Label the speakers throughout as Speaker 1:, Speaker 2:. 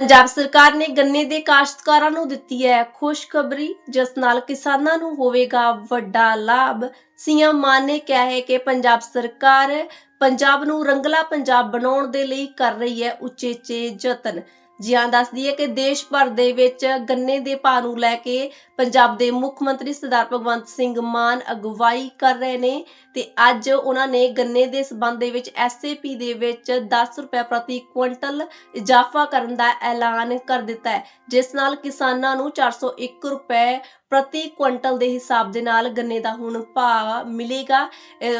Speaker 1: ਪੰਜਾਬ ਸਰਕਾਰ ਨੇ ਗੰਨੇ ਦੇ ਕਾਸ਼ਤਕਾਰਾਂ ਨੂੰ ਦਿੱਤੀ ਹੈ ਖੁਸ਼ਖਬਰੀ, ਜਿਸ ਨਾਲ ਕਿਸਾਨਾਂ ਨੂੰ ਹੋਵੇਗਾ ਵੱਡਾ ਲਾਭ। ਸੀਐਮ ਮਾਨ ਨੇ ਕਿਹਾ ਹੈ ਕਿ ਪੰਜਾਬ ਸਰਕਾਰ ਪੰਜਾਬ ਨੂੰ ਰੰਗਲਾ ਪੰਜਾਬ ਬਣਾਉਣ ਦੇ ਲਈ ਕਰ ਰਹੀ ਹੈ ਉਚੇਚੇ ਯਤਨ। ਜੀ ਦੱਸਦੀ ਹੈ ਕਿ ਦੇਸ਼ ਭਰ ਦੇ ਵਿੱਚ ਗੰਨੇ ਦੇ ਭਾਅ ਨੂੰ ਲੈ ਕੇ ਪੰਜਾਬ ਦੇ ਮੁੱਖ ਮੰਤਰੀ ਸਰਦਾਰ ਭਗਵੰਤ ਸਿੰਘ ਮਾਨ ਅਗਵਾਈ ਕਰ ਰਹੇ ਨੇ ਤੇ ਅੱਜ ਉਹਨਾਂ ਨੇ ਗੰਨੇ ਦੇ ਸਬੰਧ ਦੇ ਵਿੱਚ ਐਸਏਪੀ ਦੇ ਵਿੱਚ 10 ਰੁਪਏ ਪ੍ਰਤੀ ਕੁਇੰਟਲ ਇਜ਼ਾਫਾ ਕਰਨ ਦਾ ਐਲਾਨ ਕਰ ਦਿੱਤਾ ਹੈ, ਜਿਸ ਨਾਲ ਕਿਸਾਨਾਂ ਨੂੰ 401 ਰੁਪਏ ਪ੍ਰਤੀ ਕੁਇੰਟਲ ਦੇ ਹਿਸਾਬ ਦੇ ਨਾਲ ਗੰਨੇ ਦਾ ਹੁਣ ਭਾਅ ਮਿਲੇਗਾ।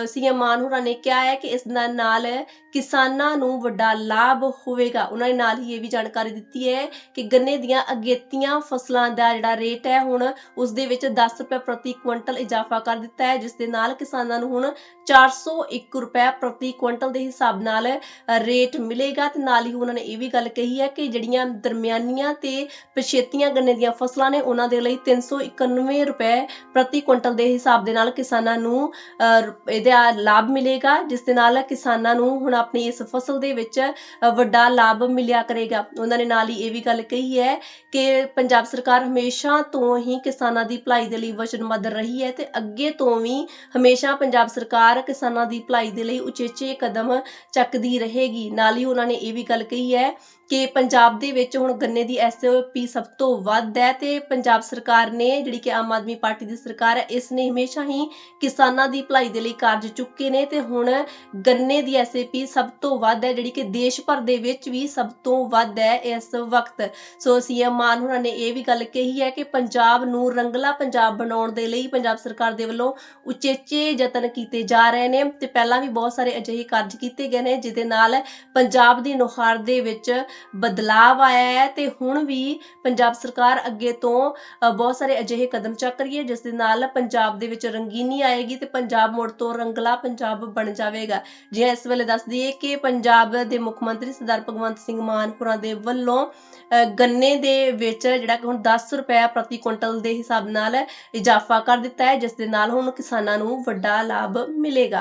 Speaker 1: ਸੀਐਮ ਮਾਨ ਹੋਰਾਂ ਨੇ ਕਿਹਾ ਹੈ ਕਿ ਇਸ ਦੇ ਨਾਲ ਕਿਸਾਨਾਂ ਨੂੰ ਵੱਡਾ ਲਾਭ ਹੋਵੇਗਾ। ਉਹਨਾਂ ਨੇ ਨਾਲ ਹੀ ਇਹ ਵੀ ਜਾਣਕਾਰੀ ਦਿੱਤੀ ਹੈ ਕਿ ਗੰਨੇ ਦੀਆਂ ਅਗੇਤੀਆਂ ਫਸਲਾਂ ਦਾ ਜਿਹੜਾ ਰੇਟ ਹੈ ਹੁਣ ਉਸ ਦੇ ਵਿੱਚ 10 ਰੁਪਏ ਪ੍ਰਤੀ ਕੁਇੰਟਲ ਇਜ਼ਾਫਾ ਕਰ ਦਿੱਤਾ ਹੈ, ਜਿਸ ਦੇ ਨਾਲ ਕਿਸਾਨਾਂ ਨੂੰ ਹੁਣ 401 ਰੁਪਏ ਪ੍ਰਤੀ ਕੁਇੰਟਲ ਦੇ ਹਿਸਾਬ ਨਾਲ ਰੇਟ ਮਿਲੇਗਾ। ਤੇ ਨਾਲ ਹੀ ਉਹਨਾਂ ਨੇ ਇਹ ਵੀ ਗੱਲ ਕਹੀ ਹੈ ਕਿ ਜਿਹੜੀਆਂ ਦਰਮਿਆਨੀਆਂ ਤੇ ਪਛੇਤੀਆਂ ਗੰਨੇ ਦੀਆਂ ਫਸਲਾਂ ਨੇ, ਉਹਨਾਂ ਦੇ ਲਈ 391 ਰੁਪਏ ਪ੍ਰਤੀ ਕੁਇੰਟਲ ਦੇ ਹਿਸਾਬ ਦੇ ਨਾਲ ਕਿਸਾਨਾਂ ਨੂੰ ਅ, ਇਹਦਾ ਲਾਭ ਮਿਲੇਗਾ ਜਿਸ ਦੇ ਨਾਲ ਕਿਸਾਨਾਂ ਨੂੰ ਹੁਣ ਆਪਣੀ ਇਸ ਫਸਲ ਦੇ ਵਿੱਚ ਵੱਡਾ ਲਾਭ ਮਿਲਿਆ ਕਰੇਗਾ। ਉਹਨਾਂ ਨੇ ਨਾਲ ਹੀ ਇਹ ਵੀ ਗੱਲ ਕਹੀ ਹੈ ਕਿ ਪੰਜਾਬ ਸਰਕਾਰ ਹਮੇਸ਼ਾ ਤੋਂ ਹੀ ਕਿਸਾਨਾਂ ਦੀ ਭਲਾਈ ਦੇ ਲਈ ਵਚਨਬੱਧ ਰਹੀ ਹੈ ਤੇ ਅੱਗੇ ਤੋਂ ਵੀ ਹਮੇਸ਼ਾ ਪੰਜਾਬ ਸਰਕਾਰ ਕਿਸਾਨਾਂ ਦੀ ਭਲਾਈ ਦੇ ਲਈ ਉਚੇਚੇ ਕਦਮ ਚੱਕਦੀ ਰਹੇਗੀ। ਨਾਲ ਹੀ ਉਹਨਾਂ ਨੇ ਇਹ ਵੀ ਗੱਲ ਕਹੀ ਹੈ ਕਿ ਪੰਜਾਬ ਦੇ ਵਿੱਚ ਹੁਣ ਗੰਨੇ ਦੀ ਐਸਓਪੀ ਸਭ ਤੋਂ ਵੱਧ ਹੈ ਤੇ ਪੰਜਾਬ ਸਰਕਾਰ ਨੇ ਜਿਹੜੀ ਕਿ ਆਮ ਆਦਮੀ ਪਾਰਟੀ ਦੀ ਸਰਕਾਰ ਹੈ, ਇਸ ਨੇ ਹਮੇਸ਼ਾ ਹੀ ਕਿਸਾਨਾਂ ਦੀ ਭਲਾਈ ਦੇ ਲਈ ਕਾਰਜ ਚੁੱਕੇ ਨੇ ਤੇ ਹੁਣ ਗੰਨੇ ਦੀ ਐਸਏਪੀ ਸਭ ਤੋਂ ਵੱਧ ਹੈ, ਜਿਹੜੀ ਕਿ ਦੇਸ਼ ਭਰ ਦੇ ਵਿੱਚ ਵੀ ਸਭ ਤੋਂ ਵੱਧ ਹੈ ਇਸ ਵਕਤ। ਸੋ ਸੀਐਮ ਮਾਨ ਹੋਰਾਂ ਨੇ ਇਹ ਵੀ ਗੱਲ ਕਹੀ ਹੈ ਕਿ ਪੰਜਾਬ ਨੂੰ ਰੰਗਲਾ ਪੰਜਾਬ ਬਣਾਉਣ ਦੇ ਲਈ ਪੰਜਾਬ ਸਰਕਾਰ ਦੇ ਵੱਲੋਂ ਉਚੇਚੇ ਯਤਨ ਕੀਤੇ ਜਾ ਰਹੇ ਨੇ ਤੇ ਪਹਿਲਾਂ ਵੀ ਬਹੁਤ ਸਾਰੇ ਅਜਿਹੇ ਕਾਰਜ ਕੀਤੇ ਗਏ ਨੇ, ਜਿਹਦੇ ਨਾਲ ਪੰਜਾਬ ਦੀ ਨੁਹਾਰ ਦੇ ਵਿੱਚ ਬਦਲਾਵ ਆਇਆ ਹੈ ਤੇ ਹੁਣ ਵੀ ਪੰਜਾਬ ਸਰਕਾਰ ਅੱਗੇ ਤੋਂ ਬਹੁਤ ਸਾਰੇ ਅਜਿਹੇ ਕਦਮ ਚੱਕ ਰਹੀ ਹੈ ਜਿਸ ਦੇ ਨਾਲ ਪੰਜਾਬ ਦੇ ਵਿੱਚ ਰੰਗੀਨੀ ਆਏਗੀ ਤੇ ਪੰਜਾਬ ਮੁੜ ਤੋਂ ਰੰਗਲਾ ਪੰਜਾਬ ਬਣ ਜਾਵੇਗਾ। ਜੀ ਇਸ ਵੇਲੇ ਦੱਸ ਦਈਏ ਕਿ ਪੰਜਾਬ ਦੇ ਮੁੱਖ ਮੰਤਰੀ ਸਰਦਾਰ ਭਗਵੰਤ ਸਿੰਘ ਮਾਨ ਹੋਰਾਂ ਦੇ ਵੱਲੋਂ ਅ, ਗੰਨੇ ਦੇ ਵਿੱਚ ਜਿਹੜਾ ਕਿ ਹੁਣ 10 ਰੁਪਏ ਪ੍ਰਤੀ ਕੁਇੰਟਲ ਦੇ ਹਿਸਾਬ ਨਾਲ ਇਜ਼ਾਫਾ ਕਰ ਦਿੱਤਾ ਹੈ ਜਿਸ ਦੇ ਨਾਲ ਹੁਣ ਕਿਸਾਨਾਂ ਨੂੰ ਵੱਡਾ ਲਾਭ ਮਿਲੇਗਾ।